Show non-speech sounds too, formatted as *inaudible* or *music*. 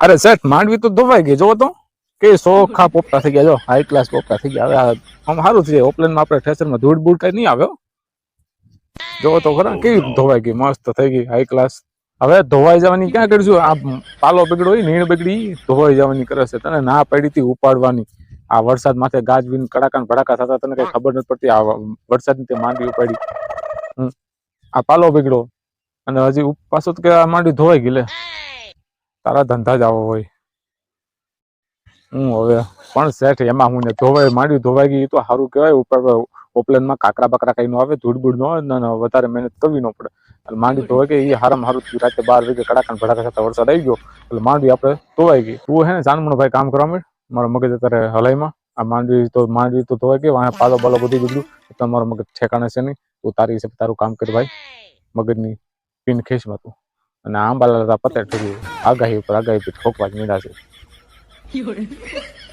અરે સેઠ માંડવી તો ધોવાઈ ગઈ. જોવો તો. કે સોખા પોપટા થઈ ગયા. જો હાઈ ક્લાસ પોપટા થઈ ગયા. હવે આમ સારું છે. ઓપલેનમાં આપણે ઠેસરમાં ધૂળ બૂળ કઈ નહીં આવે જોવો તો ખરા. કેવી ધોવાઈ ગઈ. મસ્ત થઈ ગઈ. હાઈ ક્લાસ હવે ધોવાઈ જવાની ક્યાં કરશું? આ પાલો બગડ્યો હોય, નીણ બગડી, ધોવાઈ જવાની કરે છે. તને ના પડી હતી ઉપાડવાની. આ વરસાદ માથે ગાજવીન કડાકા ભડાકા થતા, તને કઈ ખબર નથી પડતી. આ વરસાદ તે માંડવી ઉપાડી. આ પાલો બગડ્યો અને હજી પાછું કે આ માંડવી ધોવાઈ ગઈ લે. તારા ધંધા જ આવો હોય. હું હવે પણ શેઠ, એમાં હું ને ધોવાઈ માંડ્યું, ધોવાઈ ગઈ તો સારું કહેવાય, ઉપર ઓપલેનમાં કાકરા બકરા કઈ નો આવે, ધૂળ બૂળ નો આવે ને વધારે મહેનત કરવી ન પડે. એટલે માંડવી ધોવાઈ ગઈ એ હારામાં હારું. રાતે બાર વાગે કડાકા ભડાકા સાથે વરસાદ આવી ગયો, એટલે માંડવી આપણે ધોવાઈ ગઈ. તું હે ને જાનમણ ભાઈ કામ કરવા માંડ, મારા મગજ અત્યારે હલાઈમાં આ માંડવી તો માંડવી તો ધોવાઈ ગઈ વાંહે પાલો બાલો બધું બીજું તમારો મગજ ઠેકાણે છે નહીં. તું તારી હિસાબે તારું કામ કર ભાઈ, મગજની પીન ખેંચમાં તું. અને આંબાલા પતે ઠર્યું. આગાહી ઉપર આગાહી ઠોકવા જ મીડા છે. *laughs*